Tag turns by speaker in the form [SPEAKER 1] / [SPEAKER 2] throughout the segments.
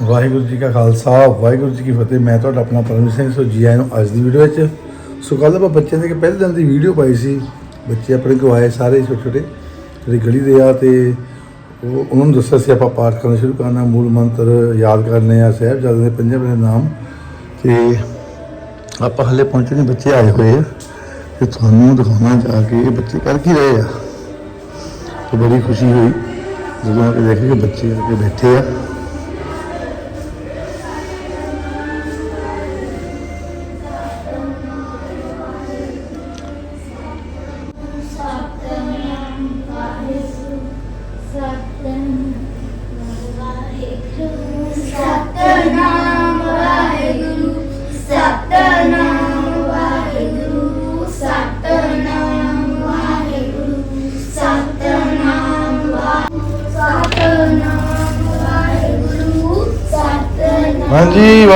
[SPEAKER 1] ਵਾਹਿਗੁਰੂ ਜੀ ਕਾ ਖਾਲਸਾ, ਵਾਹਿਗੁਰੂ ਜੀ ਕੀ ਫਤਿਹ। ਮੈਂ ਤੁਹਾਡਾ ਆਪਣਾ ਪਰਮਜੀਤ ਸਿੰਘ ਸੋ ਜੀ ਆਇਆਂ ਨੂੰ ਅੱਜ ਦੀ ਵੀਡੀਓ ਵਿੱਚ। ਸੋ ਕੱਲ੍ਹ ਆਪਾਂ ਬੱਚਿਆਂ ਦੇ ਪਹਿਲੇ ਦਿਨ ਦੀ ਵੀਡੀਓ ਪਾਈ ਸੀ। ਬੱਚੇ ਆਪਣੇ ਕੋਲ ਆਏ ਸਾਰੇ ਛੋਟੇ ਛੋਟੇ ਜਿਹੜੀ ਗਲੀ ਦੇ ਆ ਤੇ ਉਹ ਉਹਨਾਂ ਨੂੰ ਦੱਸਿਆ ਸੀ ਆਪਾਂ ਪਾਠ ਕਰਨਾ ਸ਼ੁਰੂ ਕਰਨਾ, ਮੂਲ ਮੰਤਰ ਯਾਦ ਕਰਨੇ ਆ, ਸਾਹਿਬਜ਼ਾਦੇ ਦੇ ਪੰਜਾਂ ਦੇ ਨਾਮ। ਤੇ ਆਪਾਂ ਹਲੇ ਪਹੁੰਚੇ ਨਹੀਂ ਬੱਚੇ ਆਏ ਹੋਏ ਆ। ਤੇ ਤੁਹਾਨੂੰ ਦਿਖਾਉਣਾ ਜਾ ਕੇ ਇਹ ਬੱਚੇ ਕਰ ਕੀ ਰਹੇ ਆ। ਤੇ ਬੜੀ ਖੁਸ਼ੀ ਹੋਈ ਜਦੋਂ ਆ ਕੇ ਦੇਖੇ ਕਿ ਬੱਚੇ ਆ ਕੇ ਬੈਠੇ ਆ।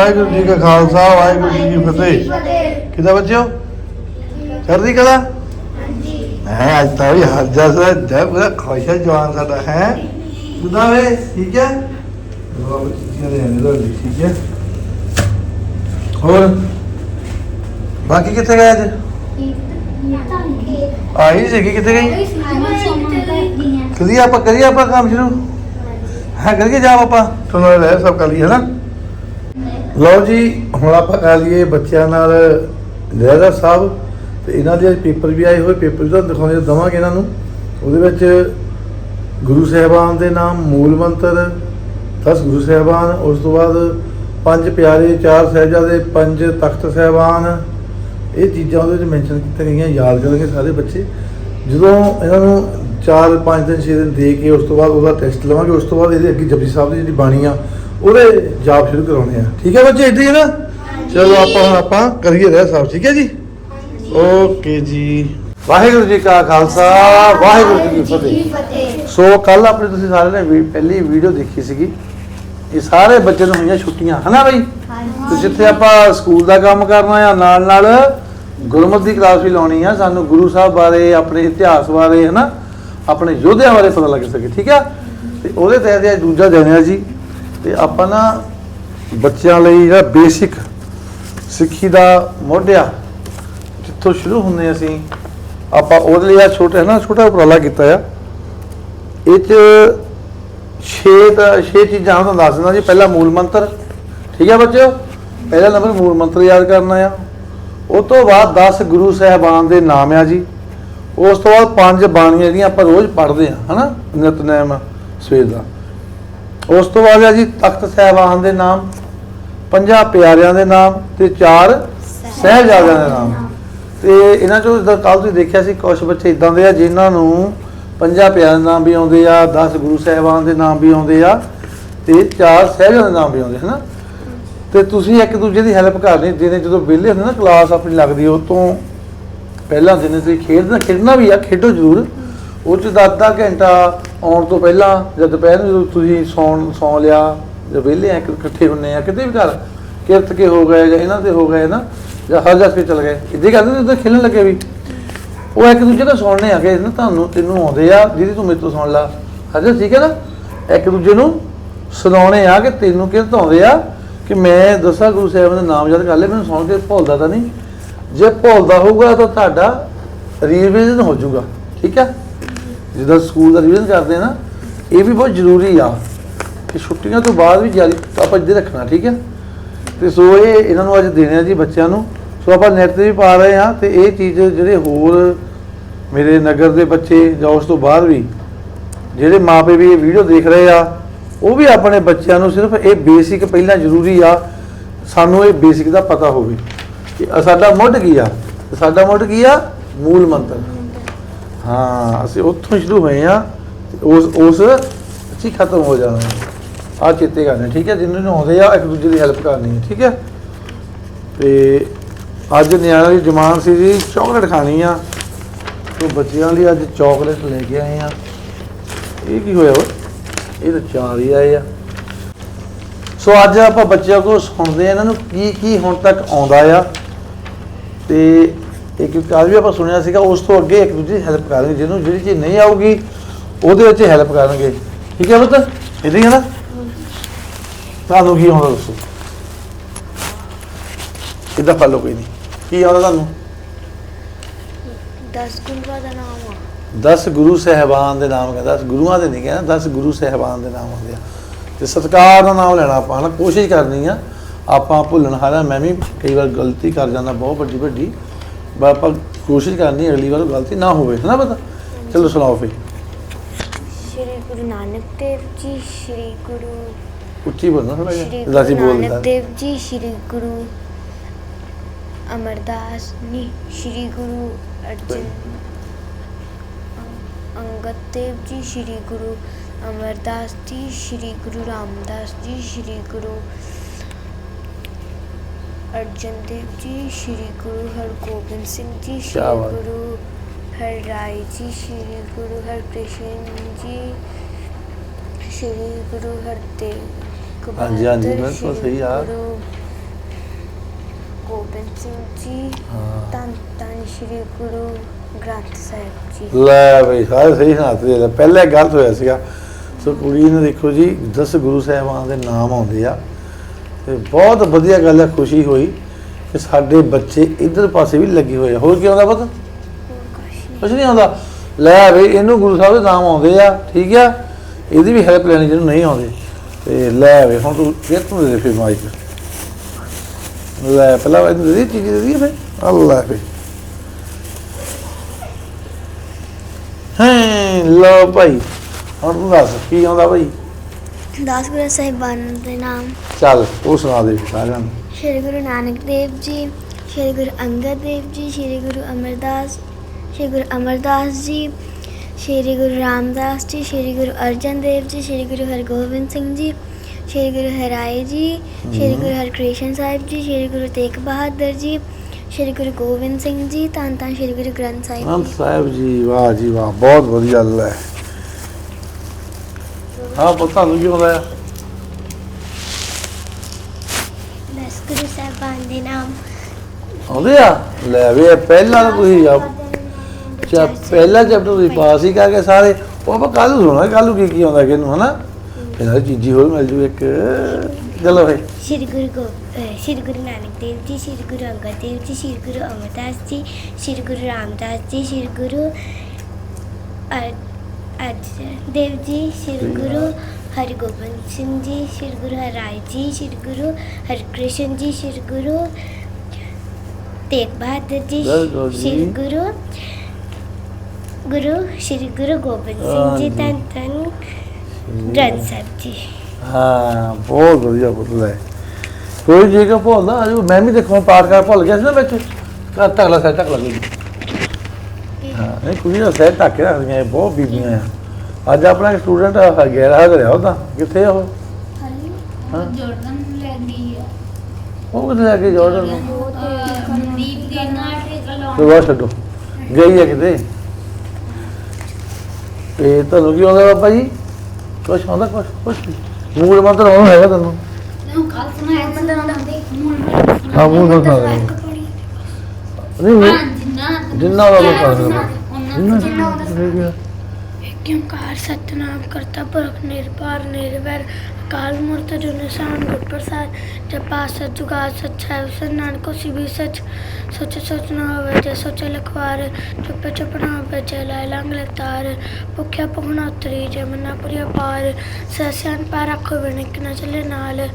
[SPEAKER 2] ਵਾਹਿਗੁਰੂ
[SPEAKER 1] ਜੀ ਕਾ ਖਾਲਸਾ ਵਾਹਿਗੁਰੂ ਜੀ ਕੀ ਫਤਿਹ। ਕਿਦਾਂ ਬੱਚਿਓ? ਚੜ੍ਹਦੀ ਕਲਾ? ਹੈ ਅੱਜ ਤਾਂ ਵੀ ਹੱਥ ਜੈਸਾ ਜੈ ਪੂਰਾ ਖੁਸ਼ ਹੈ ਜਵਾਨ ਸਾਡਾ ਹੈ? ਕਿਦਾਂ ਵੇ? ਠੀਕ ਹੈ? ਬਾਬਾ ਜੀ ਦੇ ਦਾ ਠੀਕ ਹੈ? ਹੋਰ? ਬਾਕੀ ਕਿੱਥੇ ਗਏ ਅੱਜ? ਆਈ ਸੀਗੀ ਕਿੱਥੇ ਗਈ? ਕਰੀਏ ਆਪਾਂ ਕਰੀਏ ਆਪਾਂ ਕੰਮ ਸ਼ੁਰੂ? ਹਾਂ ਕਰੀਏ ਜਾ ਆਪਾਂ? ਤੁਹਾਨੂੰ ਲੈ ਸਭ ਕਰ ਲਈ ਹੈ ਨਾ ਲਓ ਜੀ, ਹੁਣ ਆਪਾਂ ਕਰ ਲਈਏ ਬੱਚਿਆਂ ਨਾਲ ਲਹਿਰਾ ਸਾਹਿਬ, ਤੇ ਇਹਨਾਂ ਦੇ ਅੱਜ ਪੇਪਰ ਵੀ ਆਏ ਹੋਏ, ਪੇਪਰ ਵੀ ਤੁਹਾਨੂੰ ਦਿਖਾਉਂਦੇ ਦਵਾਂਗੇ ਇਹਨਾਂ ਨੂੰ। ਉਹਦੇ ਵਿੱਚ ਗੁਰੂ ਸਾਹਿਬਾਨ ਦੇ ਨਾਮ ਮੂਲ ਮੰਤਰ 10 ਗੁਰੂ ਸਾਹਿਬਾਨ, ਉਸ ਤੋਂ ਬਾਅਦ ਪੰਜ ਪਿਆਰੇ, ਚਾਰ ਸਾਹਿਬਜ਼ਾਦੇ ਪੰਜ ਤਖਤ ਸਾਹਿਬਾਨ। ਇਹ ਚੀਜ਼ਾਂ ਉਹਦੇ ਵਿੱਚ ਮੈਂਸ਼ਨ ਕੀਤੀਆਂ ਗਈਆਂ, ਯਾਦ ਕਰਨਗੇ ਸਾਰੇ ਬੱਚੇ। ਜਦੋਂ ਇਹਨਾਂ ਨੂੰ 4 5 ਦਿਨ 6 ਦਿਨ ਦੇ ਕੇ ਉਸ ਤੋਂ ਬਾਅਦ ਉਹਦਾ ਟੈਸਟ ਲਵਾਂਗੇ, ਉਸ ਤੋਂ ਬਾਅਦ ਇਹਦੇ ਅੱਗੇ ਜਪਜੀ ਸਾਹਿਬ ਦੀ ਜਿਹੜੀ ਬਾਣੀ ਆ ਉਹਦੇ ਜਾਪ ਸ਼ੁਰੂ ਕਰਾਉਣੇ ਆ। ਠੀਕ ਹੈ ਬੱਚੇ ਇਦਾਂ ਹੀ ਹੈ ਨਾ? ਚਲੋ ਆਪਾਂ ਹੁਣ ਆਪਾਂ ਕਰੀਏ ਰਹਿ ਸਾਹਿਬ ਠੀਕ ਹੈ ਜੀ? ਓਕੇ ਜੀ। ਵਾਹਿਗੁਰੂ ਜੀ ਕਾ ਖਾਲਸਾ ਵਾਹਿਗੁਰੂ ਜੀ ਕੀ ਫਤਿਹ। ਸੋ ਕੱਲ ਆਪਣੇ ਤੁਸੀਂ ਸਾਰਿਆਂ ਨੇ ਪਹਿਲੀ ਵੀਡੀਓ ਦੇਖੀ ਸੀਗੀ। ਇਹ ਸਾਰੇ ਬੱਚੇ ਨੂੰ ਹੋਈਆਂ ਛੁੱਟੀਆਂ ਹਨਾ ਬਈ? ਤੇ ਜਿੱਥੇ ਆਪਾਂ ਸਕੂਲ ਦਾ ਕੰਮ ਕਰਨਾ ਆ ਨਾਲ ਨਾਲ ਗੁਰਮਤਿ ਦੀ ਕਲਾਸ ਵੀ ਲਾਉਣੀ ਆ। ਸਾਨੂੰ ਗੁਰੂ ਸਾਹਿਬ ਬਾਰੇ ਆਪਣੇ ਇਤਿਹਾਸ ਬਾਰੇ ਹਨਾ? ਆਪਣੇ ਯੋਧਿਆਂ ਬਾਰੇ ਪਤਾ ਲੱਗ ਸਕੇ ਠੀਕ ਆ? ਤੇ ਉਹਦੇ ਤਹਿਤ ਅੱਜ ਦੂਜਾ ਦਿਨ ਆ ਜੀ। ਤੇ ਆਪਾਂ ਨਾ ਬੱਚਿਆਂ ਲਈ ਜਿਹੜਾ ਬੇਸਿਕ ਸਿੱਖੀ ਦਾ ਮੋਢਿਆ ਜਿੱਥੋਂ ਸ਼ੁਰੂ ਹੁੰਦੇ ਅਸੀਂ, ਆਪਾਂ ਉਹਦੇ ਲਈ ਆ ਛੋਟਾ ਹੈ ਨਾ ਛੋਟਾ ਉਪਰਾਲਾ ਕੀਤਾ ਆ। ਇਹ ਚ ਛੇ ਦਾ ਛੇ ਚੀਜ਼ਾਂ ਤੁਹਾਨੂੰ ਦੱਸ ਦਿੰਦਾ ਜੀ, ਪਹਿਲਾ ਮੂਲ ਮੰਤਰ, ਠੀਕ ਹੈ ਬੱਚਿਓ? ਪਹਿਲਾ ਨੰਬਰ ਮੂਲ ਮੰਤਰ ਯਾਦ ਕਰਨਾ ਆ। ਉਹ ਤੋਂ ਬਾਅਦ 10 ਗੁਰੂ ਸਾਹਿਬਾਨ ਦੇ ਨਾਮ ਆ ਜੀ। ਉਸ ਤੋਂ ਬਾਅਦ ਪੰਜ ਬਾਣੀਆਂ ਜਿਹੜੀਆਂ ਆਪਾਂ ਰੋਜ਼ ਪੜ੍ਹਦੇ ਆ ਹਨਾ? ਨਿਤਨੇਮ ਸਵੇਰ ਦਾ। ਉਸ ਤੋਂ ਬਾਅਦ ਆ ਜੀ ਤਖਤ ਸਾਹਿਬਾਨ ਦੇ ਨਾਮ, ਪੰਜਾਂ ਪਿਆਰਿਆਂ ਦੇ ਨਾਮ ਤੇ ਚਾਰ ਸਹਿਬਜ਼ਾਦਿਆਂ ਦੇ ਨਾਮ। ਤੇ ਇਹਨਾਂ ਚੋਂ ਜਿੱਦਾਂ ਕੱਲ ਤੁਸੀਂ ਦੇਖਿਆ ਸੀ ਕੁਝ ਬੱਚੇ ਇਦਾਂ ਦੇ ਆ ਜਿਨ੍ਹਾਂ ਨੂੰ ਪੰਜਾਂ ਪਿਆਰਿਆਂ ਦੇ ਨਾਮ ਵੀ ਆਉਂਦੇ ਆ 10 ਗੁਰੂ ਸਾਹਿਬਾਨ ਦੇ ਨਾਮ ਵੀ ਆਉਂਦੇ ਆ ਤੇ ਚਾਰ ਸਹਿਬਜ਼ਾਦਿਆਂ ਦੇ ਨਾਮ ਵੀ ਆਉਂਦੇ, ਹਨਾ? ਤੇ ਤੁਸੀਂ ਇੱਕ ਦੂਜੇ ਦੀ ਹੈਲਪ ਕਰਨੀ ਜਿਹਨੇ ਜਦੋਂ ਵਿਹਲੇ ਹੁੰਦੇ ਨਾ ਕਲਾਸ ਆਪਣੀ ਲੱਗਦੀ ਉਹ ਤੋਂ ਪਹਿਲਾਂ ਦਿਨੇ ਤੁਸੀਂ ਖੇਡਣਾ ਖੇਡਣਾ ਵੀ ਆ, ਖੇਡੋ ਜ਼ਰੂਰ। ਉਹ ਚ ਅੱਧਾ ਅੱਧਾ ਘੰਟਾ ਆਉਣ ਤੋਂ ਪਹਿਲਾਂ, ਜਾਂ ਦੁਪਹਿਰ ਨੂੰ ਜਦੋਂ ਤੁਸੀਂ ਸੌਣ, ਸੌ ਲਿਆ, ਜਾਂ ਵਿਹਲੇ ਆ ਇਕੱਠੇ ਹੁੰਨੇ ਆ, ਕਿਤੇ ਵੀ ਘਰ, ਕਿਰਤ ਕੇ ਹੋ ਗਏ, ਜਾਂ ਇਹਨਾਂ 'ਤੇ ਹੋ ਗਏ ਨਾ ਜਾਂ ਹਰ ਜਸ ਕੇ ਚਲ ਗਏ। ਇੱਦਾਂ ਕਰਦੇ ਜਦੋਂ ਖੇਲਣ ਲੱਗੇ ਵੀ। ਉਹ ਇੱਕ ਦੂਜੇ ਦਾ ਸੁਣਨੇ ਆ, ਕਿ ਨਾ ਤੁਹਾਨੂੰ, ਤੈਨੂੰ ਆਉਂਦੇ ਆ, ਜਿਹਦੀ ਤੂੰ ਮੇਰੇ ਤੋਂ ਸੁਣ ਲਾ। ਹਜੇ ਠੀਕ ਹੈ ਨਾ? ਇੱਕ ਦੂਜੇ ਨੂੰ ਸੁਣਾਉਣੇ ਆ ਕਿ ਤੈਨੂੰ ਕਿਰਤ ਆਉਂਦੇ ਆ, ਕਿ ਮੈਂ ਦੱਸਾਂ ਗੁਰੂ ਸਾਹਿਬ ਦਾ ਨਾਮ ਯਾਦ ਕਰ ਲੈ ਮੈਨੂੰ ਸੁਣ ਕੇ ਭੁੱਲਦਾ ਤਾਂ ਨਹੀਂ। ਜੇ ਭੁੱਲਦਾ ਹੋਊਗਾ ਤਾਂ ਤੁਹਾਡਾ ਰੀਵਿਜ਼ਨ ਹੋ ਜਾਊਗਾ। ਠੀਕ ਹੈ? ਜਿੱਦਾਂ ਸਕੂਲ ਦਾ ਰਿਵੀਜ਼ਨ ਕਰਦੇ ਆ ਨਾ, ਇਹ ਵੀ ਬਹੁਤ ਜ਼ਰੂਰੀ ਆ ਕਿ ਛੁੱਟੀਆਂ ਤੋਂ ਬਾਅਦ ਵੀ ਜਾਰੀ ਆਪਾਂ ਇੱਥੇ ਰੱਖਣਾ, ਠੀਕ ਹੈ ਤੇ ਸੋ ਇਹ ਇਹਨਾਂ ਨੂੰ ਅੱਜ ਦੇਣੇ ਆ ਜੀ ਬੱਚਿਆਂ ਨੂੰ। ਸੋ ਆਪਾਂ ਨੈਟ ਤੇ ਵੀ ਪਾ ਰਹੇ ਆ ਤੇ ਇਹ ਚੀਜ਼ ਜਿਹੜੇ ਹੋਰ ਮੇਰੇ ਨਗਰ ਦੇ ਬੱਚੇ ਜਾਂ ਉਸ ਤੋਂ ਬਾਅਦ ਵੀ ਜਿਹੜੇ ਮਾਪੇ ਵੀ ਇਹ ਵੀਡੀਓ ਦੇਖ ਰਹੇ ਆ, ਉਹ ਵੀ ਆਪਣੇ ਬੱਚਿਆਂ ਨੂੰ ਸਿਰਫ ਇਹ ਬੇਸਿਕ ਪਹਿਲਾਂ ਜ਼ਰੂਰੀ ਆ, ਸਾਨੂੰ ਇਹ ਬੇਸਿਕ ਦਾ ਪਤਾ ਹੋਵੇ। ਕਿ ਸਾਡਾ ਮੁੱਢ ਕੀ ਆ? ਸਾਡਾ ਮੁੱਢ ਕੀ ਆ? ਮੂਲ ਮੰਤਰ। ਹਾਂ, ਅਸੀਂ ਉੱਥੋਂ ਸ਼ੁਰੂ ਹੋਏ ਆ ਉਸ ਉਸ ਅੱਛੀ ਖਤਮ ਹੋ ਜਾਣਾ ਆ ਚੇਤੇ ਕਰਨੇ ਠੀਕ ਹੈ? ਜਿੰਨਾਂ ਨੂੰ ਆਉਂਦੇ ਆ, ਇੱਕ ਦੂਜੇ ਦੀ ਹੈਲਪ ਕਰਨੀ ਹੈ, ਠੀਕ ਹੈ? ਤੇ ਅੱਜ ਨਿਆਣਿਆਂ ਦੀ ਜਮਾਨ ਸੀ ਜੀ ਚਾਕਲੇਟ ਖਾਣੀ ਆ। ਤੋਂ ਬੱਚਿਆਂ ਲਈ ਅੱਜ ਚਾਕਲੇਟ ਲੈ ਕੇ ਆਏ ਆ। ਇਹ ਕੀ ਹੋਇਆ ਵਾ? ਇਹ ਤਾਂ ਚਾਰ ਹੀ ਆਏ ਆ। ਸੋ ਅੱਜ ਆਪਾਂ ਬੱਚਿਆਂ ਕੋਲ ਸੁਣਦੇ ਆ, ਇਹਨਾਂ ਨੂੰ ਕੀ ਕੀ ਹੁਣ ਤੱਕ ਆਉਂਦਾ ਆ। ਤੇ ਇੱਕ ਕਾਲ ਵੀ ਆਪਾਂ ਸੁਣਿਆ ਸੀਗਾ ਉਸ ਤੋਂ ਅੱਗੇ ਇੱਕ ਦੂਜੇ ਦੀ ਹੈਲਪ ਕਰਾਂਗੇ ਜਿਹਨੂੰ ਜਿਹੜੀ ਚੀਜ਼ ਨਹੀਂ ਆਊਗੀ ਉਹਦੇ ਵਿੱਚ ਹੈਲਪ ਕਰਨਗੇ। ਠੀਕ ਹੈ ਪੁੱਤ? ਇਦਾਂ ਹੀ ਹੈ ਨਾ? ਤੁਹਾਨੂੰ ਕੀ ਆਉਂਦਾ ਦੱਸੋ? ਕਿੱਦਾਂ ਫਾਲੋ ਕੋਈ ਨਹੀਂ। ਕੀ ਆਉਂਦਾ ਤੁਹਾਨੂੰ?
[SPEAKER 2] 10 ਗੁਰੂਆਂ ਦਾ ਨਾਮ ਆ।
[SPEAKER 1] 10 ਗੁਰੂ ਸਹਿਬਾਨ ਦੇ ਨਾਮ ਕਹਿੰਦਾ 10 ਗੁਰੂਆਂ ਦੇ ਨਹੀਂ ਕਹਿੰਦਾ 10 ਗੁਰੂ ਸਹਿਬਾਨ ਦੇ ਨਾਮ ਹੁੰਦੇ ਆ। ਤੇ ਸਤਕਾਰ ਦਾ ਨਾਮ ਲੈਣਾ ਆਪਾਂ ਹਨਾ ਕੋਸ਼ਿਸ਼ ਕਰਨੀ ਆ। ਆਪਾਂ ਭੁੱਲਣ ਹਾਰਾ ਮੈਂ ਵੀ ਕਈ ਵਾਰ ਗਲਤੀ ਕਰ ਜਾਂਦਾ ਬਹੁਤ ਵੱਡੀ ਵੱਡੀ ਆਪਾਂ ਕੋਸ਼ਿਸ਼ ਕਰਨੀ ਅਗਲੀ ਵਾਰ ਗਲਤੀ ਨਾ ਹੋਵੇ ਹਨਾ ਪਤਾ? ਚਲੋ ਸੁਣਾਓ ਫੇ
[SPEAKER 2] ਸ਼੍ਰੀ ਗੁਰੂ ਨਾਨਕ ਦੇਵ ਜੀ ਸ਼੍ਰੀ ਗੁਰੂ
[SPEAKER 1] ਉੱਚੀ ਬੋਲਣਾ ਥੋੜਾ
[SPEAKER 2] ਸ਼੍ਰੀ
[SPEAKER 1] ਜਿਹਾ
[SPEAKER 2] ਗੁਰੂ
[SPEAKER 1] ਲਾਸੀ ਬੋਲਦਾ।
[SPEAKER 2] ਨਾਨਕ ਦੇਵ ਜੀ ਸ਼੍ਰੀ ਗੁਰੂ ਅਮਰਦਾਸ ਜੀ ਸ਼੍ਰੀ ਗੁਰੂ ਅਰਜਨ ਅੰ- ਅੰਗਦ ਦੇਵ ਜੀ ਸ਼੍ਰੀ ਗੁਰੂ ਅਮਰਦਾਸ ਜੀ ਸ਼੍ਰੀ ਗੁਰੂ ਰਾਮਦਾਸ ਜੀ ਸ਼੍ਰੀ ਗੁਰੂ ਅਰਜਨ ਦੇਵ ਜੀ ਸ਼੍ਰੀ ਗੁਰੂ ਹਰਗੋਬਿੰਦ ਸਿੰਘ ਜੀ ਸ਼੍ਰੀ
[SPEAKER 1] ਬਾਤ।
[SPEAKER 2] ਗੁਰੂ ਹਰਰਾਏ ਜੀ ਸ਼੍ਰੀ ਗੁਰੂ ਹਰਕ੍ਰਿਸ਼ਨ ਜੀ ਸ਼੍ਰੀ ਗੁਰੂ ਹਰਤੇਗ
[SPEAKER 1] ਹਾਂਜੀ, ਹਾਂਜੀ,
[SPEAKER 2] ਬਹਾਦਰ,
[SPEAKER 1] ਬਿਲਕੁਲ
[SPEAKER 2] ਸ਼੍ਰੀ
[SPEAKER 1] ਸਹੀ ਆ।
[SPEAKER 2] ਗੁਰੂ ਗੋਬਿੰਦ ਸਿੰਘ ਜੀ
[SPEAKER 1] ਹਾਂ।
[SPEAKER 2] ਧੰਨ ਧੰਨ ਸ਼੍ਰੀ ਗੁਰੂ ਗ੍ਰੰਥ ਸਾਹਿਬ ਜੀ।
[SPEAKER 1] ਲੈ ਬਈ ਸਾਰੇ ਸਹੀ ਹਾਥ ਦੇ ਲੈ। ਪਹਿਲੇ ਗਲਤ ਹੋਇਆ ਸੀਗਾ। ਸੋ ਕੁੜੀ ਨੇ ਦੇਖੋ ਜੀ 10 ਗੁਰੂ ਸਾਹਿਬਾਨ ਦੇ ਨਾਮ ਆਉਂਦੇ ਆ। ਤੇ ਬਹੁਤ ਵਧੀਆ ਗੱਲ ਹੈ, ਖੁਸ਼ੀ ਹੋਈ ਕਿ ਸਾਡੇ ਬੱਚੇ ਇਧਰ ਪਾਸੇ ਵੀ ਲੱਗੇ ਹੋਏ ਆ। ਹੋਰ ਕੀ ਆਉਂਦਾ ਪਤਾ?
[SPEAKER 2] ਕੁਛ ਨਹੀਂ
[SPEAKER 1] ਆਉਂਦਾ। ਲੈ ਬਈ ਇਹਨੂੰ ਗੁਰੂ ਸਾਹਿਬ ਦੇ ਨਾਮ ਆਉਂਦੇ ਆ, ਠੀਕ ਆ? ਇਹਦੀ ਵੀ ਹੈਲਪ ਲੈਣੀ ਜਿਹਨੂੰ ਨਹੀਂ ਆਉਂਦੇ। ਤੇ ਲੈ ਵੇ, ਹੁਣ ਤੂੰ ਫਿਰ ਤੂੰ ਦੇ ਫਿਰ ਮਾਈਕ। ਲੈ, ਪਹਿਲਾਂ ਇਹਨੂੰ ਦੇ ਚੀਜ਼ ਦੇ ਦੀ ਫਿਰ। ਅੱਲਾ ਫੇ ਹਾਂ ਲੋ ਭਾਈ, ਹੁਣ ਤੂੰ ਦੱਸ, ਕੀ ਆਉਂਦਾ ਭਾਈ?
[SPEAKER 2] ਦਸ ਗੁਰੂ ਸਾਹਿਬਾਨ ਦੇ ਨਾਮ
[SPEAKER 1] ਚੱਲ ਉਹ ਸੁਣਾ ਦੇ ਸਾਰਿਆਂ ਨੂੰ
[SPEAKER 2] ਸ਼੍ਰੀ ਗੁਰੂ ਨਾਨਕ ਦੇਵ ਜੀ ਸ਼੍ਰੀ ਗੁਰੂ ਅੰਗਦ ਦੇਵ ਜੀ ਸ਼੍ਰੀ ਗੁਰੂ ਅਮਰਦਾਸ ਸ਼੍ਰੀ ਗੁਰੂ ਅਮਰਦਾਸ ਜੀ ਸ਼੍ਰੀ ਗੁਰੂ ਰਾਮਦਾਸ ਜੀ ਸ਼੍ਰੀ ਗੁਰੂ ਅਰਜਨ ਦੇਵ ਜੀ ਸ਼੍ਰੀ ਗੁਰੂ ਹਰਗੋਬਿੰਦ ਸਿੰਘ ਜੀ ਸ਼੍ਰੀ ਗੁਰੂ ਹਰਾਏ ਜੀ ਸ਼੍ਰੀ ਗੁਰੂ ਹਰਕ੍ਰਿਸ਼ਨ ਸਾਹਿਬ ਜੀ ਸ਼੍ਰੀ ਗੁਰੂ ਤੇਗ ਬਹਾਦਰ ਜੀ ਸ਼੍ਰੀ ਗੁਰੂ ਗੋਬਿੰਦ ਸਿੰਘ ਜੀ ਧੰਨ ਧੰਨ ਸ਼੍ਰੀ ਗੁਰੂ ਗ੍ਰੰਥ ਸਾਹਿਬ ਜੀ
[SPEAKER 1] ਸਾਹਿਬ ਜੀ ਵਾਹ ਜੀ ਵਾਹ ਬਹੁਤ ਵਧੀਆ ਲੈ ਹਾਂ ਪਤਾ ਨੂੰ ਕੀ ਆਉਂਦਾ ਆ?
[SPEAKER 2] ਗੁਰੂ ਸਾਹਿਬਾਨ ਦੇ ਨਾਮ।
[SPEAKER 1] ਆਉਂਦੇ ਆ? ਲੈ ਵੇ ਪਹਿਲਾਂ ਤਾਂ ਤੁਸੀਂ ਆ ਚਾ ਪਹਿਲਾ ਚੈਪਟਰ ਤੁਸੀਂ ਪਾਸ ਹੀ ਕਰਕੇ ਸਾਰੇ। ਉਹ ਆਪਾਂ ਕੱਲ ਨੂੰ ਸੁਣਾ ਕੱਲ ਨੂੰ ਕੀ ਕੀ ਆਉਂਦਾ ਕਿਹਨੂੰ ਹਨਾ? ਇਹਨਾਂ ਚੀਜ਼ੀ ਹੋਰ ਮਿਲ ਜੂ ਇੱਕ। ਚਲੋ ਫੇ
[SPEAKER 2] ਸ਼੍ਰੀ ਗੁਰੂ ਗੋ ਸ਼੍ਰੀ ਗੁਰੂ ਨਾਨਕ ਦੇਵ ਜੀ ਸ਼੍ਰੀ ਗੁਰੂ ਅੰਗਦ ਦੇਵ ਜੀ ਸ਼੍ਰੀ ਗੁਰੂ ਅਮਰਦਾਸ ਜੀ ਸ਼੍ਰੀ ਗੁਰੂ ਰਾਮਦਾਸ ਜੀ ਸ਼੍ਰੀ ਗੁਰੂ ਅਰਜਨ ਦੇਵ ਜੀ ਸ਼੍ਰੀ ਗੁਰੂ ਹਰਗੋਬਿੰਦ ਸਿੰਘ ਜੀ ਸ਼੍ਰੀ ਗੁਰੂ ਹਰਾਏ ਜੀ ਸ਼੍ਰੀ ਗੁਰੂ ਹਰਕ੍ਰਿਸ਼ਨ ਜੀ ਸ਼੍ਰੀ ਗੁਰੂ ਤੇਗ ਬਹਾਦਰ ਜੀ
[SPEAKER 1] ਬਿਲਕੁਲ ਜੀ।
[SPEAKER 2] ਸ਼੍ਰੀ ਗੁਰੂ ਗੁਰੂ ਸ਼੍ਰੀ ਗੁਰੂ ਗੋਬਿੰਦ ਸਿੰਘ ਜੀ
[SPEAKER 1] ਹਾਂਜੀ।
[SPEAKER 2] ਧੰਨ ਧੰਨ ਗ੍ਰੰਥ ਸਾਹਿਬ ਜੀ
[SPEAKER 1] ਹਾਂ ਬਹੁਤ ਵਧੀਆ ਪੁੱਤ ਲੈ ਕੋਈ ਜੇ ਕੋ ਭੁੱਲਦਾ ਅਜੂ ਮੈਂ ਵੀ ਦੇਖੋ ਪਾਠ ਕਰ ਭੁੱਲ ਗਿਆ ਸੀ ਨਾ ਵਿੱਚ ਕਰ ਟਕਲਾ ਸਹਿ ਟਕ ਲੱਗੀ ਹਾਂ ਇਹ ਕੁੜੀ ਦਾ ਸਹਿ ਟੱਕ ਕੇ ਰੱਖਦੀਆਂ ਇਹ ਬਹੁਤ ਬੀਬੀਆਂ ਆ। ਅੱਜ ਆਪਣਾ ਇੱਕ ਸਟੂਡੈਂਟ ਗਿਆ ਰਹਾ ਕਰਿਆ ਉਹਦਾ। ਕਿੱਥੇ ਆ ਉਹ? ਹਾਂ।
[SPEAKER 3] ਜੋਰਡਨ ਲੈ ਗਈ ਆ।
[SPEAKER 1] ਉਹ ਕਿੱਥੇ ਲੈ ਕੇ ਜਾਰਡਨ ਨੂੰ?
[SPEAKER 3] ਮਨਦੀਪ ਦੇ ਨਾਲ ਟਿਕਲ
[SPEAKER 1] ਤੇ ਉਹ ਛੱਡੋ। ਗਈ ਹੈ ਕਿਤੇ? ਇਹ ਤੁਹਾਨੂੰ ਕੀ ਆਉਂਦਾ ਬਾਬਾ ਜੀ? ਕੁਛ ਆਉਂਦਾ ਕੁਛ? ਕੁਛ ਮੂਲ ਮੰਤਰ ਆਉਣਾ ਹੈਗਾ ਤੈਨੂੰ।
[SPEAKER 3] ਨੂੰ ਕੱਲ ਸੁਣਾਇਆ ਸੀ
[SPEAKER 1] ਹਾਂ ਮੂਲ ਮੰਤਰ ਆਉਂਦਾ। ਨਹੀਂ ਨਹੀਂ। ਜਿੰਨਾ ਦਾ ਲੋਕ ਕਰ
[SPEAKER 3] ਉਹਨਾਂ
[SPEAKER 1] ਜਿੰਨਾ
[SPEAKER 2] ਏਕ ਓੰਕਾਰ ਸਤਨਾਮ ਕਰਤਾ ਪੁਰਖ ਨਿਰਭਰ ਨਿਰਵੈਰ। ਅਕਾਲ ਮੂਰਤ ਜੁਨ ਸਾਨ ਗੁਰ ਪ੍ਰਸਾਦ। ਜਪਾ ਸਚ ਜੁਗਾ ਸਚ ਹੈ ਸਚ ਨਾਨਕ ਹੋਸੀ ਵੀ ਸਚ। ਸਚ ਸਚ ਨਾ ਹੋਵੇ ਜੇ ਸੋਚੇ ਲਖਵਾਰ। ਚੁੱਪ ਚੁੱਪ ਨਾ ਹੋਵੇ ਜੇ ਲਾਇ ਲੰਗ ਲਤਾਰ। ਭੁਖਿਆ ਪਹੁਣਾ ਉਤਰੀ ਜੇ ਮਨਾ ਪੁਰੀਆ ਪਾਰ। ਸਸਿਆਨ ਪਾਰ ਰੱਖੋ ਬਿਨਕ ਨਾ ਚੱਲੇ ਨਾਲ।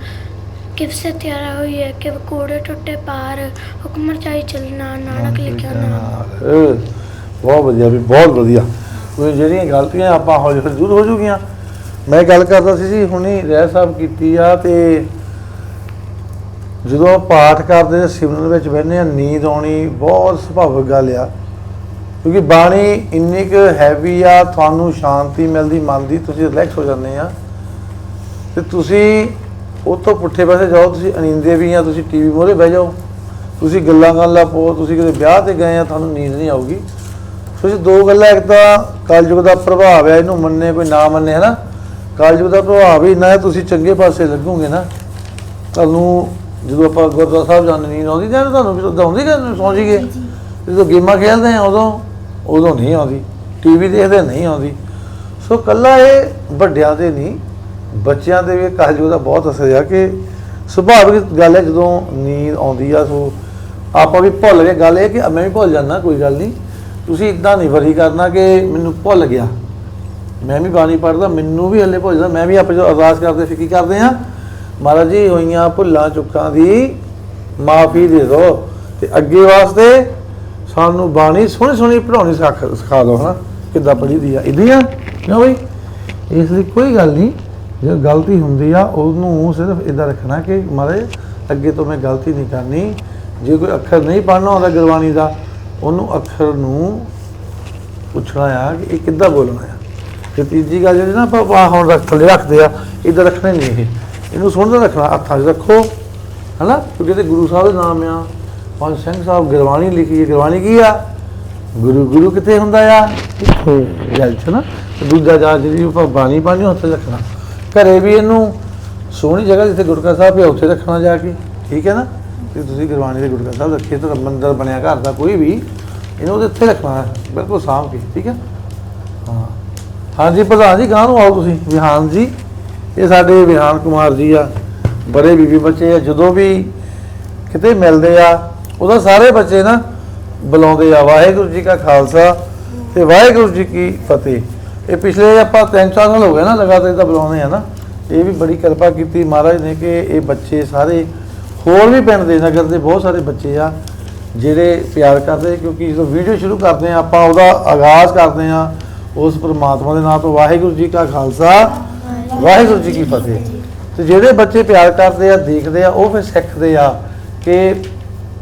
[SPEAKER 2] ਕਿਵ ਸੇ ਤਿਆਰਾ ਹੋਈ ਹੈ ਕਿਵ ਕੋੜੇ ਟੁੱਟੇ ਪਾਰ ਹੁਕਮ ਚਾਈ ਚੱਲਣਾ ਨਾਨਕ ਲਿਖਿਆ ਨਾਮ।
[SPEAKER 1] ਅਹ, ਬਹੁਤ ਵਧੀਆ ਵੀ ਬਹੁਤ ਵਧੀਆ। ਕੋਈ ਜਿਹੜੀਆਂ ਗਲਤੀਆਂ ਆਪਾਂ ਹੌਲੀ ਹੌਲੀ ਦੂਰ ਹੋ ਜੂਗੀਆਂ ਮੈਂ ਗੱਲ ਕਰਦਾ ਸੀ ਜੀ ਹੁਣੀ ਰਹਿ ਸਾਹਿਬ ਕੀਤੀ ਆ ਤੇ ਜਦੋਂ ਪਾਠ ਕਰਦੇ ਸਿਮਰਨ ਵਿੱਚ ਬਹਿੰਦੇ ਆ ਨੀਂਦ ਆਉਣੀ ਬਹੁਤ ਸੁਭਾਵਿਕ ਗੱਲ ਆ। ਕਿਉਂਕਿ ਬਾਣੀ ਇੰਨੀ ਕੁ ਹੈਵੀ ਆ ਤੁਹਾਨੂੰ ਸ਼ਾਂਤੀ ਮਿਲਦੀ ਮਨ ਦੀ ਤੁਸੀਂ ਰਿਲੈਕਸ ਹੋ ਜਾਂਦੇ ਆ। ਤੇ ਤੁਸੀਂ ਤੋਂ ਪੁੱਠੇ ਪਾਸੇ ਜਾਓ ਤੁਸੀਂ ਅਨੀਂਦੇ ਵੀ ਆ ਤੁਸੀਂ ਟੀਵੀ ਮੋਰੇ ਬਹਿ ਜਾਓ। ਤੁਸੀਂ ਗੱਲਾਂ ਕਰਨ ਲੱਗ ਪਓ ਤੁਸੀਂ ਕਿਤੇ ਵਿਆਹ ਤੇ ਗਏ ਆ ਤੁਹਾਨੂੰ ਨੀਂਦ ਨਹੀਂ ਆਊਗੀ। ਸੋ ਇਹ ਦੋ ਗੱਲਾਂ ਇੱਕ ਤਾਂ ਕਲਯੁਗ ਦਾ ਪ੍ਰਭਾਵ ਹੈ ਇਹਨੂੰ ਮੰਨੇ ਕੋਈ ਨਾ ਮੰਨੇ ਹੈ ਨਾ ਕਲਯੁਗ ਦਾ ਪ੍ਰਭਾਵ ਹੀ ਨਾ ਹੈ, ਤੁਸੀਂ ਚੰਗੇ ਪਾਸੇ ਲੱਗੋਗੇ ਨਾ ਤੁਹਾਨੂੰ ਜਦੋਂ ਆਪਾਂ ਗੁਰਦੁਆਰਾ ਸਾਹਿਬ ਜਾਂਦੇ ਨੀਂਦ ਆਉਂਦੀ ਤਾਂ ਤੁਹਾਨੂੰ ਵੀ ਉਦੋਂ ਆਉਂਦੀ ਕਿ ਸੌਂ ਜੀਗੇ ਜਦੋਂ ਗੇਮਾਂ ਖੇਡਦੇ ਆ ਉਦੋਂ ਉਦੋਂ ਨਹੀਂ ਆਉਂਦੀ। ਟੀਵੀ ਦੇਖਦੇ ਨਹੀਂ ਆਉਂਦੀ। ਸੋ ਕੱਲਾ ਇਹ ਵੱਡਿਆਂ ਦੇ ਨਹੀਂ ਬੱਚਿਆਂ ਦੇ ਵੀ ਕਹਜੂ ਦਾ ਬਹੁਤ ਅਸਰ ਆ ਕਿ ਸੁਭਾਵਿਕ ਗੱਲ ਹੈ ਜਦੋਂ ਨੀਂਦ ਆਉਂਦੀ ਆ, ਸੋ ਆਪਾਂ ਵੀ ਭੁੱਲ ਗਏ। ਗੱਲ ਇਹ ਕਿ ਮੈਂ ਵੀ ਭੁੱਲ ਜਾਂਦਾ, ਕੋਈ ਗੱਲ ਨਹੀਂ। ਤੁਸੀਂ ਇਦਾਂ ਨਹੀਂ ਵਰੀ ਕਰਨਾ ਕਿ ਮੈਨੂੰ ਭੁੱਲ ਗਿਆ। ਮੈਂ ਵੀ ਬਾਣੀ ਪੜ੍ਹਦਾ, ਮੈਨੂੰ ਵੀ ਹੱਲੇ ਭੁੱਲ ਜਾਂਦਾ। ਮੈਂ ਵੀ ਆਪਣੇ ਜੋ ਅਰਦਾਸ ਕਰਦੇ ਫਿਰ ਕਰਦੇ ਆ ਮਹਾਰਾਜ ਜੀ, ਹੋਈਆਂ ਭੁੱਲਾਂ ਚੁੱਕਾਂ ਦੀ ਮਾਫੀ ਦੇ ਦਿਓ ਤੇ ਅੱਗੇ ਵਾਸਤੇ ਸਾਨੂੰ ਬਾਣੀ ਸੋਹਣੀ ਸੋਹਣੀ ਪੜਾਉਣੀ ਸਿਖਾ ਸਿਖਾ ਦਿਓ, ਹਨਾ? ਕਿੱਦਾਂ ਪੜ੍ਹੀ ਦੀ ਆ? ਇਦਾਂ ਆ ਕਿਉਂ ਬਈ? ਇਸ ਲਈ ਕੋਈ ਗੱਲ ਨਹੀਂ। ਜੇ ਗਲਤੀ ਹੁੰਦੀ ਆ ਉਹਨੂੰ ਸਿਰਫ ਇਦਾਂ ਰੱਖਣਾ ਕਿ ਮਹਾਰਾਜ ਅੱਗੇ ਤੋਂ ਮੈਂ ਗਲਤੀ ਨਹੀਂ ਕਰਨੀ। ਜੇ ਕੋਈ ਅੱਖਰ ਨਹੀਂ ਪੜ੍ਹਨਾ ਆਉਂਦਾ ਗੁਰਬਾਣੀ ਦਾ ਉਹਨੂੰ ਅੱਖਰ ਨੂੰ ਪੁੱਛਣਾ ਆ ਕਿ ਇਹ ਕਿੱਦਾਂ ਬੋਲਣਾ ਆ। ਤੇ ਤੀਜੀ ਗੱਲ ਜਿਹੜੀ ਨਾ ਆਪਾਂ ਹੁਣ ਰੱਖ ਥੱਲੇ ਰੱਖਦੇ ਆ ਇਦਾਂ ਰੱਖਣੇ ਨਹੀਂ ਇਹ। ਇਹਨੂੰ ਸੁਣਦਾ ਰੱਖਣਾ ਹੱਥਾਂ 'ਚ ਰੱਖੋ ਹਨਾ? ਕਿਉਂਕਿ ਤੇ ਗੁਰੂ ਸਾਹਿਬ ਦੇ ਨਾਮ ਆ। ਪੰਜ ਸਿੰਘ ਸਾਹਿਬ ਗੁਰਬਾਣੀ ਲਿਖੀ ਹੈ। ਗੁਰਬਾਣੀ ਕੀ ਆ? ਗੁਰੂ ਗੁਰੂ ਕਿੱਥੇ ਹੁੰਦਾ ਆ? ਇੱਥੇ। ਜਲ ਚ ਨਾ। ਦੂਜਾ ਜਾ ਜਿਹੜੀ ਆਪਾਂ ਬਾਣੀ ਪਾਣੀ ਉੱਥੇ ਰੱਖਣਾ। ਘਰੇ ਵੀ ਇਹਨੂੰ ਸੋਹਣੀ ਜਗ੍ਹਾ ਜਿੱਥੇ ਗੁਰਕਾ ਸਾਹਿਬ ਹੈ, ਉੱਥੇ ਰੱਖਣਾ ਜਾ ਕੇ, ਠੀਕ ਹੈ ਨਾ? ਤੇ ਤੁਸੀਂ ਗੁਰਬਾਣੀ ਦੇ ਗੁਰਕਾ ਸਾਹਿਬ ਰੱਖੇ ਤਾਂ ਮੰਦਰ ਬਣਿਆ, ਘਰ ਦਾ ਕੋਈ ਵੀ, ਇਹਨੂੰ ਉਹਦੇ ਉੱਥੇ ਰੱਖਣਾ ਬਿਲਕੁਲ ਸਾਂਭ ਕੇ, ਠੀਕ ਹੈ? ਹਾਂ। ਹਾਂਜੀ, ਪ੍ਰਧਾਨ ਜੀ ਗਾਂ ਨੂੰ ਆਓ ਤੁਸੀਂ, ਵਿਹਾਨ ਜੀ। ਇਹ ਸਾਡੇ ਵਿਹਾਨ ਕੁਮਾਰ ਜੀ ਆ, ਬੜੇ ਬੀਬੀ ਬੱਚੇ ਆ, ਜਦੋਂ ਵੀ ਕਿਤੇ ਮਿਲਦੇ ਆ, ਉਹਦਾ ਸਾਰੇ ਬੱਚੇ ਨਾ ਬੁਲਾਉਂਦੇ ਆ, ਵਾਹਿਗੁਰੂ ਜੀ ਕਾ ਖਾਲਸਾ ਤੇ ਵਾਹਿਗੁਰੂ ਜੀ ਕੀ ਫਤਿਹ। ਇਹ ਪਿਛਲੇ ਆਪਾਂ 3-4 ਸਾਲ ਹੋ ਗਏ ਨਾ ਲਗਾਤਾਰ ਇਹ ਤਾਂ ਬੁਲਾਉਂਦੇ ਆ ਨਾ, ਇਹ ਵੀ ਬੜੀ ਕਿਰਪਾ ਕੀਤੀ ਮਹਾਰਾਜ ਨੇ ਕਿ ਇਹ ਬੱਚੇ ਸਾਰੇ ਹੋਰ ਵੀ ਪਿੰਡ ਦੇ ਨਗਰ ਦੇ ਬਹੁਤ ਸਾਰੇ ਬੱਚੇ ਆ, ਜਿਹੜੇ ਪਿਆਰ ਕਰਦੇ ਕਿਉਂਕਿ ਜਦੋਂ ਵੀਡੀਓ ਸ਼ੁਰੂ ਕਰਦੇ ਆ, ਆਪਾਂ ਉਹਦਾ ਆਗਾਜ਼ ਕਰਦੇ ਆ, ਉਸ ਪ੍ਰਮਾਤਮਾ ਦੇ ਨਾਮ ਤੋਂ ਵਾਹਿਗੁਰੂ ਜੀ ਕਾ ਖਾਲਸਾ, ਵਾਹਿਗੁਰੂ ਜੀ ਕੀ ਫਤਿਹ। ਤੇ ਜਿਹੜੇ ਬੱਚੇ ਪਿਆਰ ਕਰਦੇ ਆ, ਦੇਖਦੇ ਆ, ਉਹ ਫਿਰ ਸਿੱਖਦੇ ਆ ਕਿ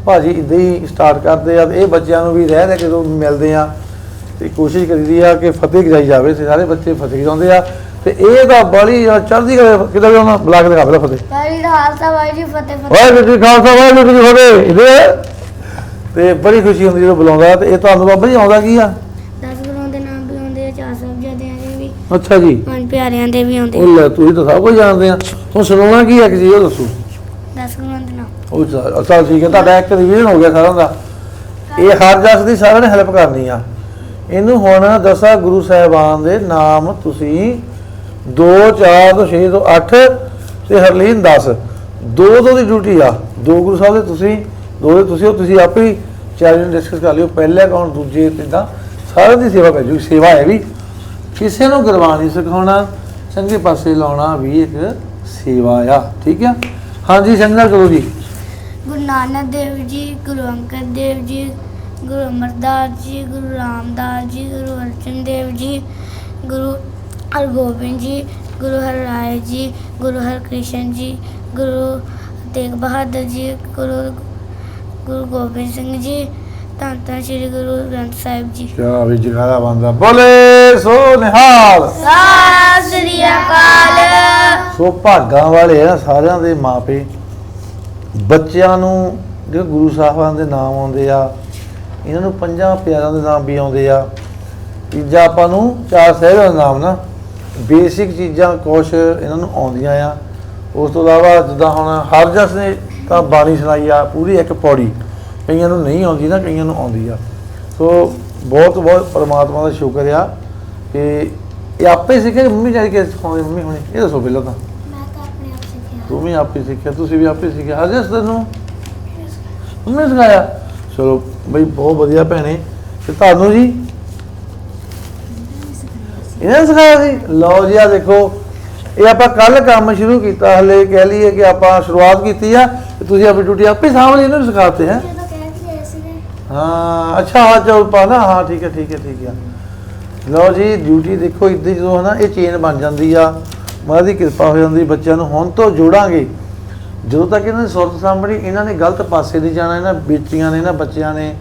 [SPEAKER 1] ਭਾਜੀ ਇਦਾਂ ਹੀ ਸਟਾਰਟ ਕਰਦੇ ਆ ਤੇ ਇਹ ਬੱਚਿਆਂ ਨੂੰ ਵੀ ਰਹਿ ਰਹਿ ਕੇ ਜਦੋਂ ਮਿਲਦੇ ਆ ਤੇ ਕੋਸ਼ਿਸ਼ ਕਰੀਦੀ ਆ ਕਿ ਫਤਿਹ ਗਾਈ ਜਾਵੇ ਤੇ ਸਾਰੇ ਬੱਚੇ ਫਤਿਹ ਗਾਉਂਦੇ ਆ। ਤੇ ਇਹ ਤਾਂ ਬੜੀ ਚੜ੍ਹਦੀ ਕਿਦਾਂ ਵੀ ਉਹਨਾਂ ਬੁਲਾ ਕੇ ਦਿਖਾ ਪਹਿਲਾਂ ਫਤਿਹ।
[SPEAKER 2] ਵਾਹਿਗੁਰੂ ਖਾਲਸਾ ਵਾਹਿਗੁਰੂ ਜੀ ਫਤਿਹ ਫਤਿਹ।
[SPEAKER 1] ਵਾਹਿਗੁਰੂ ਜੀ ਖਾਲਸਾ ਵਾਹਿਗੁਰੂ ਜੀ ਫਤਿਹ। ਇਹਦੇ ਤੇ ਬੜੀ ਖੁਸ਼ੀ ਹੁੰਦੀ ਜਦੋਂ ਬੁਲਾਉਂਦਾ ਤੇ ਇਹ ਤੁਹਾਨੂੰ ਬਾਬਾ ਜੀ ਆਉਂਦਾ ਕੀ ਆ?
[SPEAKER 2] ਦਸ ਗੁਰੂਆਂ ਦੇ ਨਾਮ ਵੀ ਆਉਂਦੇ ਆ ਚਾਰ ਸਾਹਿਬਜ਼ਾਦਿਆਂ ਦੇ ਵੀ।
[SPEAKER 1] ਅੱਛਾ ਜੀ।
[SPEAKER 2] ਪੰਜ ਪਿਆਰਿਆਂ ਦੇ ਵੀ ਆਉਂਦੇ
[SPEAKER 1] ਉਹ ਲੈ ਤੁਸੀਂ ਤਾਂ ਸਭ ਕੁਝ ਜਾਣਦੇ ਆ। ਹੁਣ ਸੁਣਾਉਣਾ ਕੀ ਹੈ ਕਿ ਜੀ ਉਹ ਦੱਸੋ।
[SPEAKER 2] ਦਸ ਗੁਰੂਆਂ ਦੇ ਨਾਮ।
[SPEAKER 1] ਉਹ ਚੱਲ ਠੀਕ ਹੈ ਤੁਹਾਡਾ ਇੱਕ ਰਿਵੀਜ਼ਨ ਹੋ ਗਿਆ ਸਾਰਿਆਂ ਦਾ। ਇਹ ਹਰ ਜਸ ਦੀ ਸਾਰਿਆਂ ਨੇ ਹੈਲਪ ਕਰਨੀ ਆ। ਇਹਨੂੰ ਹੁਣ ਦਸਾਂ ਗੁਰੂ ਸਾਹਿਬਾਨ ਦੇ ਨਾਮ ਤੁਸੀਂ 2 4 ਤੋਂ 6 ਤੋਂ 8 ਤੇ ਹਰਲੀਨ 10 ਦੋ ਦੋ ਦੀ ਡਿਊਟੀ ਆ। ਦੋ ਗੁਰੂ ਸਾਹਿਬ ਦੇ ਤੁਸੀਂ, ਦੋ ਦੇ ਤੁਸੀਂ, ਉਹ ਤੁਸੀਂ ਆਪੇ ਹੀ ਚੈਲੰਜ ਡਿਸਕਸ ਕਰ ਲਿਓ। ਪਹਿਲੇ ਕੌਣ, ਦੂਜੇ ਤਿੱਦਾਂ ਸਾਰਿਆਂ ਦੀ ਸੇਵਾ ਕਰ ਜੂ ਸੇਵਾ ਹੈ ਵੀ। ਕਿਸੇ ਨੂੰ ਗੁਰਬਾਣੀ ਸਿਖਾਉਣਾ ਚੰਗੇ ਪਾਸੇ ਲਾਉਣਾ ਵੀ ਇੱਕ ਸੇਵਾ ਆ। ਠੀਕ ਆ? ਹਾਂਜੀ, ਸੰਗਤ ਕਰੋ ਜੀ।
[SPEAKER 2] ਗੁਰੂ ਨਾਨਕ ਦੇਵ ਜੀ, ਗੁਰੂ ਅੰਗਦ ਦੇਵ ਜੀ ਗੁਰੂ ਅਮਰਦਾਸ ਜੀ ਗੁਰੂ ਰਾਮਦਾਸ ਜੀ ਗੁਰੂ ਅਰਜਨ ਦੇਵ ਜੀ ਗੁਰੂ ਹਰਗੋਬਿੰਦ ਜੀ ਗੁਰੂ ਹਰਰਾਏ ਜੀ ਗੁਰੂ ਹਰਕ੍ਰਿਸ਼ਨ ਜੀ ਗੁਰੂ ਤੇਗ ਬਹਾਦਰ ਜੀ ਗੁਰੂ ਗੁਰੂ ਗੋਬਿੰਦ ਸਿੰਘ ਜੀ ਧੰਨ ਧੰਨ ਸ੍ਰੀ ਗੁਰੂ ਗ੍ਰੰਥ ਸਾਹਿਬ ਜੀ।
[SPEAKER 1] ਕਿਆ ਵੀ ਜਗਾਰਾ ਬੰਦਾ ਬੋਲੇ ਸੋ ਨਿਹਾਲ।
[SPEAKER 2] ਸ੍ਰੀ ਅਕਾਲ।
[SPEAKER 1] ਸੋ ਭਾਗਾਂ ਵਾਲੇ ਆ ਸਾਰਿਆਂ ਦੇ ਮਾਪੇ ਬੱਚਿਆਂ ਨੂੰ ਜਿਹੜੇ ਗੁਰੂ ਸਾਹਿਬਾਨ ਦੇ ਨਾਮ ਆਉਂਦੇ ਆ ਇਹਨਾਂ ਨੂੰ ਪੰਜਾਂ ਪਿਆਰਿਆਂ ਦੇ ਨਾਮ ਵੀ ਆਉਂਦੇ ਆ। ਤੀਜਾ ਆਪਾਂ ਨੂੰ ਚਾਰ ਸਾਹਿਬਾਂ ਦੇ ਨਾਮ ਨਾ। ਬੇਸਿਕ ਚੀਜ਼ਾਂ ਕੁਛ ਇਹਨਾਂ ਨੂੰ ਆਉਂਦੀਆਂ ਆ। ਉਸ ਤੋਂ ਇਲਾਵਾ ਜਿੱਦਾਂ ਹੁਣ ਹਰ ਜਸ ਨੇ ਤਾਂ ਬਾਣੀ ਸੁਣਾਈ ਆ ਪੂਰੀ ਇੱਕ ਪੌੜੀ। ਕਈਆਂ ਨੂੰ ਨਹੀਂ ਆਉਂਦੀ ਨਾ ਕਈਆਂ ਨੂੰ ਆਉਂਦੀ ਆ। ਸੋ ਬਹੁਤ ਬਹੁਤ ਪਰਮਾਤਮਾ ਦਾ ਸ਼ੁਕਰ ਆ ਕਿ ਇਹ ਆਪੇ ਸਿੱਖੇ ਮੰਮੀ ਜਾਈ ਕੇ ਸਿਖਾਉਂਦੇ ਮੰਮੀ ਹੁਣੇ। ਇਹ ਦੱਸੋ ਪਹਿਲਾਂ ਤਾਂ।
[SPEAKER 2] ਮੈਂ ਤਾਂ ਆਪਣੇ ਆਪ ਸਿੱਖਿਆ।
[SPEAKER 1] ਤੂੰ ਵੀ ਆਪੇ ਸਿੱਖਿਆ ਤੁਸੀਂ ਵੀ ਆਪੇ ਸਿੱਖਿਆ। ਹਰ ਜਸ ਤੈਨੂੰ? ਮੰਮੀ ਨੇ ਸਿਖਾਇਆ। ਚਲੋ ਬਈ ਬਹੁਤ ਵਧੀਆ ਭੈਣੇ। ਤੇ ਤੁਹਾਨੂੰ ਜੀ? ਇਹਨਾਂ ਨੇ ਸਿਖਾਇਆ ਸੀ? ਲਓ ਜੀ ਆ ਦੇਖੋ। ਇਹ ਆਪਾਂ ਕੱਲ ਕੰਮ ਸ਼ੁਰੂ ਕੀਤਾ ਹਲੇ ਕਹਿ ਲਈਏ ਕਿ ਆਪਾਂ ਸ਼ੁਰੂਆਤ ਕੀਤੀ ਆ ਤੁਸੀਂ ਆਪਣੀ ਡਿਊਟੀ ਆਪੇ ਸਾਂਭ ਲਈ ਇਹਨਾਂ ਨੂੰ ਸਿਖਾਤੇ ਹੈ ਹਾਂ ਅੱਛਾ ਹਾਂ ਚਲ ਪਾ ਨਾ ਹਾਂ ਠੀਕ ਹੈ ਠੀਕ ਹੈ ਠੀਕ ਹੈ ਲਓ ਜੀ ਡਿਊਟੀ ਦੇਖੋ ਇੱਦਾਂ ਜਦੋਂ ਹੈ ਨਾ ਇਹ ਚੇਨ ਬਣ ਜਾਂਦੀ ਆ। ਮਹਾਰਾਜ ਦੀ ਕਿਰਪਾ ਹੋ ਜਾਂਦੀ ਬੱਚਿਆਂ ਨੂੰ ਹੁਣ ਤੋਂ ਜੋੜਾਂਗੇ। ਜਦੋਂ ਤੱਕ ਇਹਨਾਂ ਦੀ ਸੁਰਤ ਸਾਂਭਣੀ ਇਹਨਾਂ ਨੇ ਗਲਤ ਪਾਸੇ ਨਹੀਂ ਜਾਣਾ, ਇਹਨਾਂ ਬੇਟੀਆਂ ਨੇ, ਇਹਨਾਂ ਬੱਚਿਆਂ ਨੇ।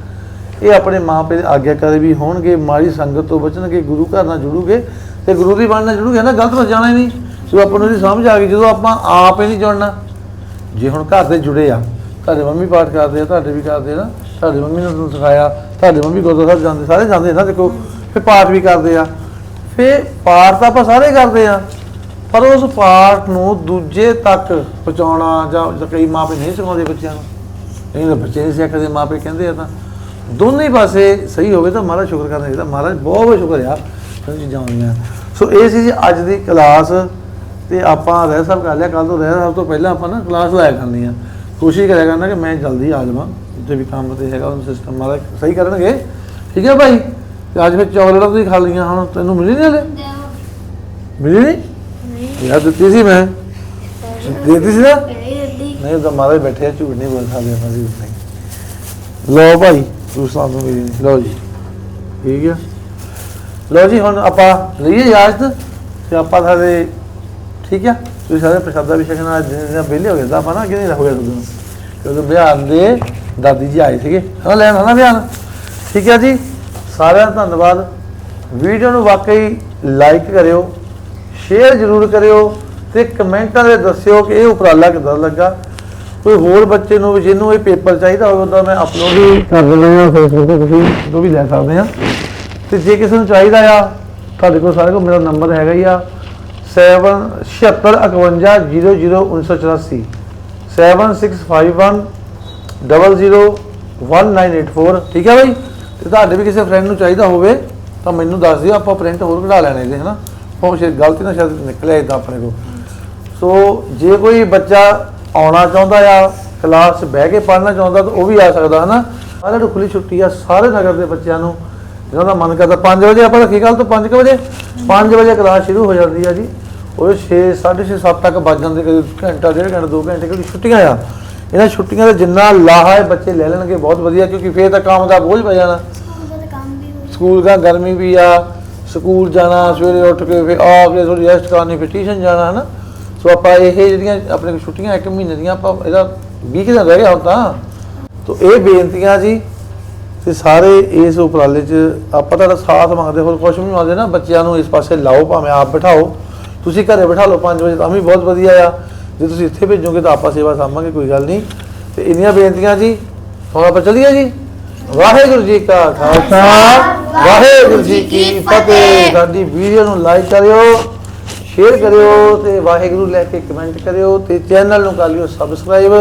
[SPEAKER 1] ਇਹ ਆਪਣੇ ਮਾਪੇ ਦੇ ਆਗਿਆਕਾਰੀ ਵੀ ਹੋਣਗੇ, ਮਾੜੀ ਸੰਗਤ ਤੋਂ ਬਚਣਗੇ, ਗੁਰੂ ਘਰ ਨਾਲ ਜੁੜੂਗੇ ਤੇ ਗੁਰੂ ਦੀ ਬਾਣੀ ਨਾਲ ਜੁੜੂਗੇ। ਨਾ ਗਲਤ ਪਾਸੇ ਜਾਣਾ ਹੀ ਨਹੀਂ। ਸੋ ਆਪਾਂ ਨੂੰ ਇਹਦੀ ਸਮਝ ਆ ਗਈ, ਜਦੋਂ ਆਪਾਂ ਆਪ ਹੀ ਨਹੀਂ ਜੁੜਨਾ। ਜੇ ਹੁਣ ਘਰ ਦੇ ਜੁੜੇ ਆ, ਤੁਹਾਡੇ ਮੰਮੀ ਪਾਠ ਕਰਦੇ ਆ, ਤੁਹਾਡੇ ਵੀ ਕਰਦੇ ਆ ਨਾ ਤੁਹਾਡੇ ਮੰਮੀ ਨੇ ਤੁਹਾਨੂੰ ਸਿਖਾਇਆ, ਤੁਹਾਡੇ ਮੰਮੀ ਗੁਰਦੁਆਰਾ ਸਾਹਿਬ ਜਾਂਦੇ, ਸਾਰੇ ਜਾਂਦੇ ਨਾ, ਦੇਖੋ, ਫਿਰ ਪਾਠ ਵੀ ਕਰਦੇ ਆ। ਫਿਰ ਪਾਠ ਤਾਂ ਆਪਾਂ ਸਾਰੇ ਕਰਦੇ ਆ। ਪਰ ਉਸ ਪਾਠ ਨੂੰ ਦੂਜੇ ਤੱਕ ਪਹੁੰਚਾਉਣਾ ਜਾਂ ਕਈ ਮਾਪੇ ਨਹੀਂ ਸਿਖਾਉਂਦੇ ਬੱਚਿਆਂ ਨੂੰ। ਨਹੀਂ ਤਾਂ ਬੱਚੇ ਨਹੀਂ ਸਿੱਖਦੇ ਮਾਪੇ ਕਹਿੰਦੇ ਆ ਤਾਂ। ਦੋਨੇ ਪਾਸੇ ਸਹੀ ਹੋਵੇ ਤਾਂ ਮਹਾਰਾਜ ਸ਼ੁਕਰ ਕਰਨਾ ਚਾਹੀਦਾ ਮਹਾਰਾਜ ਬਹੁਤ ਬਹੁਤ ਸ਼ੁਕਰ ਆ ਸਾਰੀ ਚੀਜ਼ਾਂ ਹੋਈਆਂ। ਸੋ ਇਹ ਸੀ ਜੀ ਅੱਜ ਦੀ ਕਲਾਸ ਤੇ ਆਪਾਂ ਰਹਿ ਸਭ ਕਰ ਲਿਆ। ਕੱਲ ਤੋਂ ਰਹਿ ਸਭ ਤੋਂ ਪਹਿਲਾਂ ਆਪਾਂ ਨਾ ਕਲਾਸ ਲਾਇਆ ਕਰਨੀ ਆ। ਕੋਸ਼ਿਸ਼ ਕਰਿਆ ਕਰਨਾ ਕਿ ਮੈਂ ਜਲਦੀ ਆ ਜਾਵਾਂ। ਜਿੱਥੇ ਵੀ ਕੰਮ ਤੇ ਹੈਗਾ ਉਹ ਸਿਸਟਮ ਮਾਰਾ ਸਹੀ ਕਰਨਗੇ। ਠੀਕ ਹੈ ਭਾਈ? ਅੱਜ ਫਿਰ ਚੌਕਲੇਟਾਂ ਤੁਸੀਂ ਖਾ ਲਈਆਂ ਹੁਣ। ਤੈਨੂੰ ਮਿਲੀ ਨਹੀਂ ਹਲੇ? ਮਿਲੀ ਨਹੀਂ ਯਾਰ ਦਿੱਤੀ ਸੀ ਮੈਂ। ਦਿੱਤੀ ਸੀ ਨਾ? ਨਹੀਂ ਉਹ ਤਾਂ ਮਾਰਾ ਹੀ ਬੈਠੇ ਆ, ਝੂਠ ਨਹੀਂ ਬੋਲ ਸਕਦੇ ਆਪਾਂ ਜੀ ਨਹੀਂ ਲਓ ਭਾਈ ਤੁਸੀਂ ਸਾਨੂੰ ਮਿਲੀ ਨਹੀਂ ਲਓ ਜੀ। ਠੀਕ ਆ? ਲਓ ਜੀ ਹੁਣ ਆਪਾਂ ਲਈਏ ਇਜਾਜ਼ਤ ਤੇ ਆਪਾਂ ਸਾਰੇ ਠੀਕ ਆ? ਤੁਸੀਂ ਸਾਰੇ ਪ੍ਰਸ਼ਾਦਾ ਵੀ ਛਕਣਾ ਅੱਜ ਦਿਨ ਵਿਹਲੇ ਹੋ ਗਏ ਤਾਂ ਆਪਾਂ ਨਾ ਕਿਹਨੇ ਹੋ ਗਿਆ ਤੁਹਾਨੂੰ ਕਿਉਂਕਿ ਬਿਹਾਰ ਦੇ ਦਾਦੀ ਜੀ ਆਏ ਸੀਗੇ। ਹਾਂ ਲੈਣ ਆਣਾ ਬਿਹਾਰ? ਠੀਕ ਹੈ ਜੀ। ਸਾਰਿਆਂ ਦਾ ਧੰਨਵਾਦ। ਵੀਡੀਓ ਨੂੰ ਵਾਕਈ ਲਾਈਕ ਕਰਿਓ। ਸ਼ੇਅਰ ਜ਼ਰੂਰ ਕਰਿਓ ਤੇ ਕਮੈਂਟਾਂ ਦੇ ਦੱਸਿਓ ਕਿ ਇਹ ਉਪਰਾਲਾ ਕਿੱਦਾਂ ਲੱਗਾ। ਕੋਈ ਹੋਰ ਬੱਚੇ ਨੂੰ ਵੀ ਜਿਹਨੂੰ ਇਹ ਪੇਪਰ ਚਾਹੀਦਾ ਹੋਵੇ, ਉਹਦਾ ਮੈਂ ਅਪਲੋਡ ਵੀ ਕਰ ਦਿੰਦਾ ਹਾਂ ਫੇਸਬੁੱਕ ਤੇ ਤੁਸੀਂ ਉਹ ਵੀ ਲੈ ਸਕਦੇ ਆ ਤੇ ਜੇ ਕਿਸੇ ਨੂੰ ਚਾਹੀਦਾ ਆ, ਤੁਹਾਡੇ ਕੋਲ ਸਾਰੇ ਕੋਲ ਮੇਰਾ ਨੰਬਰ ਹੈਗਾ ਹੀ ਆ। 7651001984 7651 001984 ਠੀਕ ਹੈ ਬਾਈ? ਤੇ ਤੁਹਾਡੇ ਵੀ ਕਿਸੇ ਫਰੈਂਡ ਨੂੰ ਚਾਹੀਦਾ ਹੋਵੇ, ਤਾਂ ਮੈਨੂੰ ਦੱਸ ਦਿਓ, ਆਪਾਂ ਪ੍ਰਿੰਟ ਹੋਰ ਕਢਾ ਲੈਣੇ ਇਹਦੇ ਹਨਾ? ਉਹ ਸ਼ਾਇਦ ਗਲਤੀ ਨਾਲ ਸ਼ਾਇਦ ਨਿਕਲਿਆ ਇਦਾਂ ਆਪਣੇ ਕੋਲ। ਸੋ ਜੇ ਕੋਈ ਬੱਚਾ ਆਉਣਾ ਚਾਹੁੰਦਾ ਆ ਕਲਾਸ ਬਹਿ ਕੇ ਪੜ੍ਹਨਾ ਚਾਹੁੰਦਾ ਤਾਂ ਉਹ ਵੀ ਆ ਸਕਦਾ ਹਨਾ? ਸਾਰਿਆਂ ਨੂੰ ਖੁੱਲੀ ਛੁੱਟੀ ਆ ਸਾਰੇ ਨਗਰ ਦੇ ਬੱਚਿਆਂ ਨੂੰ ਜਿਹਨਾਂ ਦਾ ਮਨ ਕਰਦਾ। 5 ਵਜੇ ਆਪਾਂ ਰੱਖੀ ਗੱਲ ਤੋਂ 5 ਵਜੇ? 5 ਵਜੇ ਕਲਾਸ ਸ਼ੁਰੂ ਹੋ ਜਾਂਦੀ ਆ ਜੀ। ਉਹ 6 6:30 7 ਤੱਕ ਵੱਜ ਜਾਂਦੇ ਕਦੇ ਘੰਟਾ ਡੇਢ ਘੰਟਾ 2 ਘੰਟੇ ਕਿਉਂਕਿ ਛੁੱਟੀਆਂ ਆ। ਇਹਨਾਂ ਛੁੱਟੀਆਂ ਦਾ ਜਿੰਨਾ ਲਾਹਾ ਹੈ ਬੱਚੇ ਲੈ ਲੈਣਗੇ ਬਹੁਤ ਵਧੀਆ ਕਿਉਂਕਿ ਫੇਰ ਤਾਂ ਕੰਮ ਦਾ ਬੋਝ ਪੈ ਜਾਣਾ। ਸਕੂਲ ਦਾ ਗਰਮੀ ਵੀ ਆ ਸਕੂਲ ਜਾਣਾ, ਸਵੇਰੇ ਉੱਠ ਕੇ ਫਿਰ ਆ ਕੇ ਥੋੜੀ ਰੈਸਟ ਕਰਨੀ, ਫਿਰ ਟਿਊਸ਼ਨ ਜਾਣਾ, ਹਨਾ? ਸੋ ਆਪਾਂ ਇਹ ਜਿਹੜੀਆਂ ਆਪਣੇ ਛੁੱਟੀਆਂ ਇੱਕ ਮਹੀਨੇ ਦੀਆਂ, ਆਪਾਂ ਇਹਦਾ 20 ਕੁ ਦਿਨ ਰਹਿ ਗਿਆ ਹੁਣ ਤਾਂ। ਤੋ ਇਹ ਬੇਨਤੀਆਂ ਜੀ, ਤੇ ਸਾਰੇ ਇਸ ਉਪਰਾਲੇ 'ਚ ਆਪਾਂ ਤੁਹਾਡਾ ਸਾਥ ਮੰਗਦੇ, ਹੋਰ ਕੁਝ ਵੀ ਨਹੀਂ ਮੰਗਦੇ ਨਾ, ਬੱਚਿਆਂ ਨੂੰ ਇਸ ਪਾਸੇ ਲਾਓ, ਭਾਵੇਂ ਆਪ ਬਿਠਾਓ। ਤੁਸੀਂ ਘਰੇ ਬਿਠਾ ਲਓ 5 ਵਜੇ, ਤਾਂ ਵੀ ਬਹੁਤ ਵਧੀਆ ਆ। ਜੇ ਤੁਸੀਂ ਇੱਥੇ ਭੇਜੋਗੇ ਤਾਂ ਆਪਾਂ ਸੇਵਾ ਸਾਂਭਾਂਗੇ, ਕੋਈ ਗੱਲ ਨਹੀਂ। ਤੇ ਇੰਨੀਆਂ ਬੇਨਤੀਆਂ ਜੀ, ਹੁਣ ਆਪਾਂ ਚੱਲੀਏ ਜੀ। ਵਾਹਿਗੁਰੂ ਜੀ ਕਾ ਖਾਲਸਾ। ਵਾਹਿਗੁਰੂ ਜੀ ਕੀ ਫਤਿਹ। ਸਾਡੀ ਵੀਡੀਓ ਨੂੰ ਲਾਈਕ ਕਰਿਓ ਸ਼ੇਅਰ ਕਰਿਓ ਤੇ ਵਾਹਿਗੁਰੂ ਲੈ ਕੇ ਕਮੈਂਟ ਕਰਿਓ ਤੇ ਚੈਨਲ ਨੂੰ ਕਰ ਲਿਓ ਸਬਸਕ੍ਰਾਈਬ